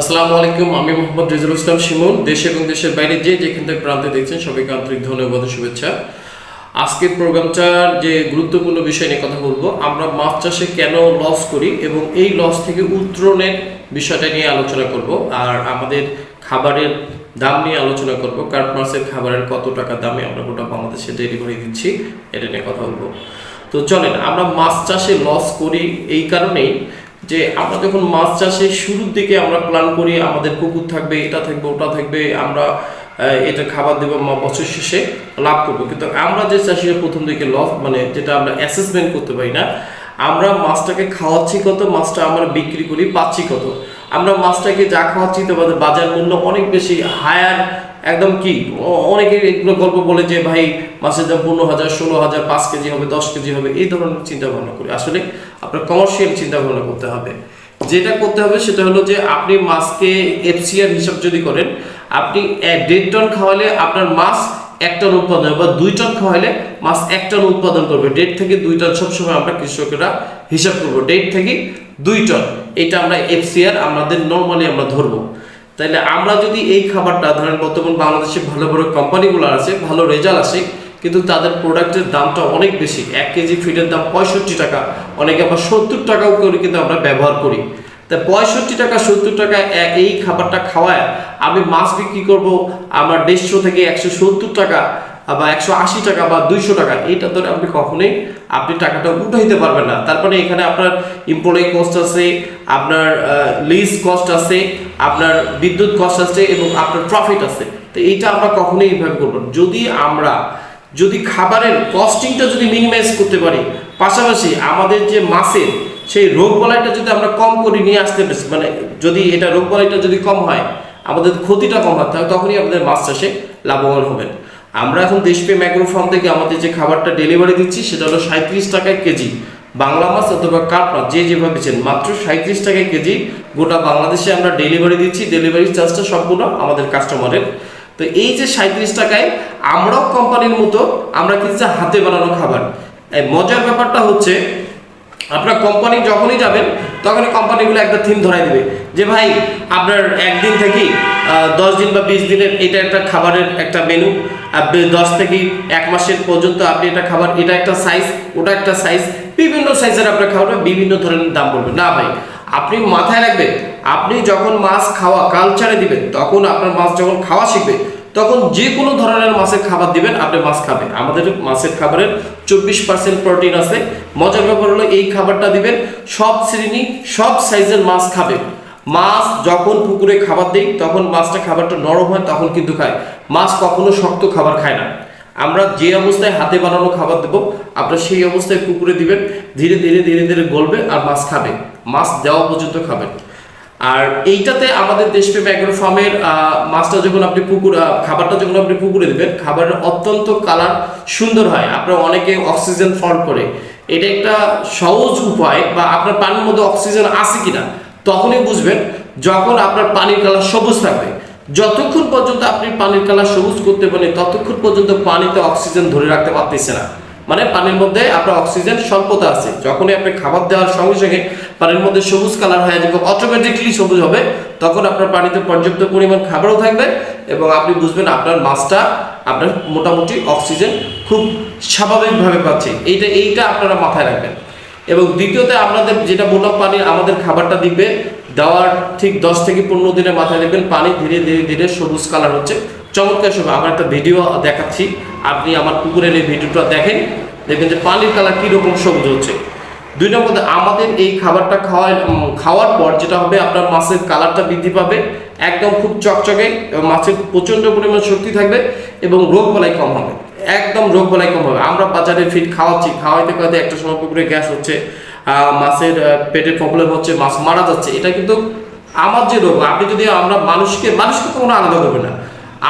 আসসালামু আলাইকুম, আমি মোহাম্মদ রিজুল ইসলাম শিমুল। দেশ এবং দেশের বাইরে যে যেখান থেকে প্রান্তে দেখছেন সবাইকে আন্তরিক ধন্যবাদ শুভেচ্ছা। আজকের প্রোগ্রামটার যে গুরুত্বপূর্ণ বিষয় নিয়ে কথা বলব, আমরা মাছ চাষে কেন লস করি এবং এই লস থেকে উত্তরণের বিষয়টা নিয়ে আলোচনা করব আর আমাদের খাবারের দাম নিয়ে আলোচনা করব। কার্প মাছের খাবারের কত টাকা দামে আমরা গোটা বাংলাদেশে ডেলিভারি দিচ্ছি, এটা নিয়ে কথা বলব। তো চলেন, আমরা মাছ চাষে লস করি এই কারণেই যে আমরা যখন মাছ চাষে শুরুর দিকে আমরা প্ল্যান করি, আমাদের পুকুর থাকবে, এটা থাকবে, ওটা থাকবে, আমরা এটা খাবার দেবো বছর শেষে, লাভ করব। কিন্তু আমরা যে চাষিরা প্রথম দিকে লস মানে যেটা আমরা অ্যাসেসমেন্ট করতে পারি না, আমরা মাছটাকে খাওয়াচ্ছি কত, মাছটা আমরা বিক্রি করি পাচ্ছি কত। আমরা মাছটাকে যা খাওয়াচ্ছি তো বাজার মূল্য অনেক বেশি হায়ার একদম কি? অনেকে এগুলো গল্প বলে যে, ভাই মাছের দাম পনেরো হাজার, ষোলো হাজার, পাঁচ কেজি হবে, দশ কেজি হবে। এই ধরনের চিন্তা ভাবনা করি। আসলে আপনার কমার্শিয়াল চিন্তা ভাবনা করতে হবে। যেটা করতে হবে সেটা হলো যে, আপনি মাছকে এফসিআর হিসাব যদি করেন, আপনি দেড় টন খাওয়ালে আপনার মাছ এক টন উৎপাদন বা দুই টন খাওয়ালে মাছ এক টন উৎপাদন করবে। দেড় থেকে দুই টন সবসময় আমরা কৃষকেরা হিসাব করব। দেড় থেকে দুই টন। এটা আমরা এফসিআর আমাদের নর্মালি আমরা ধরবো। তাইলে আমরা যদি এই খাবারটা, ধরেন বর্তমান বাংলাদেশে ভালো ভালো কোম্পানিগুলো আছে, ভালো রেজাল্ট আছে, কিন্তু তাদের প্রোডাক্টের দামটা অনেক বেশি। এক কেজি ফিডের দাম পঁয়ষট্টি টাকা, অনেকে আবার সত্তর টাকাও করে কিন্তু আমরা ব্যবহার করি। তা পঁয়ষট্টি টাকা, সত্তর টাকা এই খাবারটা খাওয়ায় আমি মাছ বিক্রি করব, আমার দেড়শো থেকে একশো সত্তর টাকা বা একশো আশি টাকা বা দুইশো টাকা, এইটা ধরে আপনি কখনোই আপনি টাকাটা উঠাইতে পারবেন না। তারপরে এখানে আপনার এমপ্লয়ি কস্ট আছে, আপনার লিজ কস্ট আছে, আপনার বিদ্যুৎ কস্ট আছে এবং আপনার প্রফিট আছে। তো এইটা আমরা কখনোই এইভাবে করব যদি আমরা, যদি খাবারের কস্টিংটা যদি মিনিমাইজ করতে পারি, পাশাপাশি আমাদের যে মাছের, সেই রোগ বলাইটা যদি আমরা কম করে নিয়ে আসতে পারি মানে যদি এটা রোগ বলাইটা যদি কম হয়, আমাদের ক্ষতিটা কম হয় তখনই আমাদের মাছ চাষে লাভবান হবেন। আমরা এখন দেশপ্রিয় ম্যাগ্রো ফার্ম থেকে আমাদের যে খাবারটা ডেলিভারি দিচ্ছি, সেটা হলো সাঁত্রিশ টাকায় কেজি বাংলা মাছ অথবা কাঠ মাছ যে যেভাবে চেন মাত্র সাঁত্রিশ টাকায় কেজি গোটা বাংলাদেশে আমরা ডেলিভারি দিচ্ছি। ডেলিভারি চার্জটা সম্পূর্ণ আমাদের কাস্টমারের তো এই যে সাঁত্রিশ টাকায় আমরাও কোম্পানির মতো আমরা কিন্তু হাতে বানানো খাবার। মজার ব্যাপারটা হচ্ছে, আপনার কোম্পানি যখনই যাবেন তখনই কোম্পানিগুলো একটা থিম ধরাই দেবে। যে ভাই, আপনার একদিন থেকে দশ দিন বা বিশ দিনের এটা একটা খাবারের একটা মেনু দশ থেকে এক মাসের পর্যন্ত আপনি এটা খাবার, এটা একটা সাইজ ওটা একটা সাইজ বিভিন্ন সাইজের আপনার খাবারটা বিভিন্ন ধরনের দাম পড়বে। না ভাই, আপনি মাথায় রাখবেন, আপনি যখন মাছ খাওয়া কালচারে দিবেন, তখন আপনার মাছ যখন খাওয়া শিখবে তখন যে কোনো ধরনের মাছের খাবার দিবেন, আপনি মাছ খাবেন। আমাদের মাছের খাবারের চব্বিশ পার্সেন্ট প্রোটিন আছে। মজার ব্যাপার হলো, এই খাবারটা দিবেন, সব শ্রেণি, সব সাইজের মাছ খাবে মাছ যখন পুকুরে খাবার দেই, তখন মাছটা খাবারটা নরম হয়, তখন কিন্তু খায়। মাছ কখনো শক্ত খাবার খায় না। আমরা যে অবস্থায় হাতে বানানো খাবার দেবো, আপনারা সেই অবস্থায় পুকুরে দিবেন, ধীরে ধীরে ধীরে ধীরে গলবে আর মাছ খাবে মাছ দেওয়া পর্যন্ত খাবেন। আর এইটাতে আমাদের দেশপ্রেম অ্যাগ্রো ফার্মের মাছটা যখন আপনি পুকুর খাবারটা যখন আপনি পুকুরে দেবেন খাবারের অত্যন্ত কালার সুন্দর হয়। আপনার অনেকে অক্সিজেন ফল করে। এটা একটা সহজ উপায় বা আপনার পানির মধ্যে অক্সিজেন আছে কিনা, তখনই বুঝবেন যখন আপনার পানির কালার সবুজ থাকবে। যতক্ষণ পর্যন্ত আপনি পানির কালার সবুজ করতে পারেন ততক্ষণ পর্যন্ত পানিতে অক্সিজেন ধরে রাখতে পারতেছে না। মানে পানির মধ্যে আপনার অক্সিজেন স্বল্পতা আছে। যখনই আপনি খাবার দেওয়ার সঙ্গে সঙ্গে পানির মধ্যে সবুজ কালার হয়ে যাবে অটোমেটিকলি সবুজ হবে, তখন আপনার পানিতে পর্যাপ্ত পরিমাণ খাবারও থাকবে এবং আপনি বুঝবেন আপনার মাছটা আপনার মোটামুটি অক্সিজেন খুব স্বাভাবিকভাবে পাচ্ছে। এইটা এইটা আপনারা মাথায় রাখবেন। এবং দ্বিতীয়তে আপনাদের যেটা বললাম পানি আমাদের খাবারটা দিবে, দেওয়ার ঠিক দশ থেকে পনেরো দিনের মাথায় দেখবেন পানি ধীরে ধীরে ধীরে সবুজ কালার হচ্ছে। চমৎকার সময় আমার একটা ভিডিও দেখাচ্ছি। আপনি আমার পুকুরের এই ভিডিওটা দেখেন, দেখবেন যে পানির কালার কীরকম সবুজ হচ্ছে। দুই নম্বর আমাদের এই খাবারটা খাওয়ার খাওয়ার পর যেটা হবে, আপনার মাছের কালারটা বৃদ্ধি পাবে, একদম খুব চকচকে মাছের প্রচণ্ড পরিমাণ শক্তি থাকবে, এবং রোগ বলাই কম হবে। একদম রোগ বলাই কম হবে। আমরা বাজারে ফিট খাওয়াচ্ছি, খাওয়াইতে খাওয়াইতে একটা সময় পুকুরে গ্যাস হচ্ছে মাছের পেটের প্রবলেম হচ্ছে, মাছ মারা যাচ্ছে। এটা কিন্তু আমার যে রোগ, আপনি যদি আমরা মানুষকে মানুষকে কোনো আলাদা করবে না।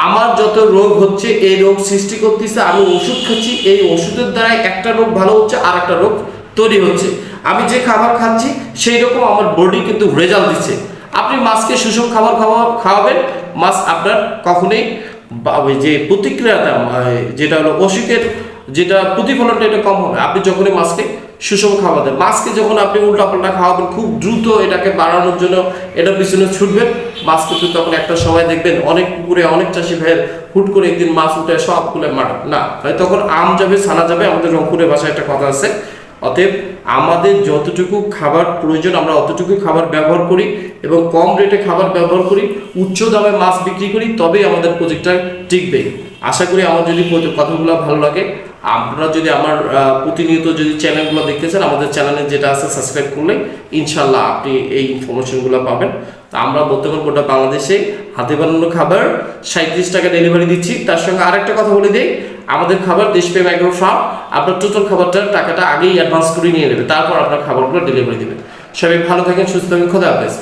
আমার যত রোগ হচ্ছে, এই রোগ সৃষ্টি করতেছে, আমি ওষুধ খাচ্ছি, এই ওষুধের দ্বারাই একটা রোগ ভালো হচ্ছে আর একটা রোগ তৈরি হচ্ছে। আমি যে খাবার খাচ্ছি সেই রকম আমার বডি কিন্তু রেজাল্ট দিচ্ছে। আপনি মাছকে সুষম খাবার খাওয়া খাওয়াবেন, মাছ আপনার কখনোই যে প্রতিক্রিয়াটা যেটা হলো অসুখের, যেটা প্রতিফলনটা এটা কম হবে। আপনি যখনই মাছকে সুষম খাবার দেন, মাছকে যখন আপনি উল্টাপাল্টা খাওয়াবেন, খুব দ্রুত এটাকে বাড়ানোর জন্য এটা পিছনে ছুটবেন। মাছ কিন্তু তখন একটা সময় দেখবেন, অনেক পুকুরে অনেক চাষি ভাইয়ের হুট করে একদিন মাছ উঠে সবগুলো মার না ভাই তখন আম যাবে সানা যাবে, আমাদের রংপুরের ভাষায় একটা কথা আছে অতএব আমাদের যতটুকু খাবার প্রয়োজন, আমরা অতটুকু খাবার ব্যবহার করি এবং কম রেটে খাবার ব্যবহার করি, উচ্চ দামে মাছ বিক্রি করি, তবেই আমাদের প্রজেক্টটা টিকবে। আশা করি আমার যদি কথাগুলো ভালো লাগে আপনারা যদি আমার প্রতিনিয়ত যদি চ্যানেলগুলো দেখতে চান, আমাদের চ্যানেলে যেটা আছে সাবস্ক্রাইব করলে ইনশাল্লাহ আপনি এই ইনফরমেশনগুলো পাবেন। তা আমরা বর্তমান গোটা বাংলাদেশে হাতে বানানো খাবার সাঁত্রিশ টাকা ডেলিভারি দিচ্ছি। তার সঙ্গে আরেকটা কথা বলে দিই, আমাদের খাবার দেশপ্রেম অ্যাগ্রো ফার্ম, আপনার টোটাল খাবারটার টাকাটা আগেই অ্যাডভান্স করে নিয়ে নেবে, তারপর আপনার খাবারগুলো ডেলিভারি দেবে। সবাই ভালো থাকেন, সুস্থ থাকেন, খোদা হাফেজ।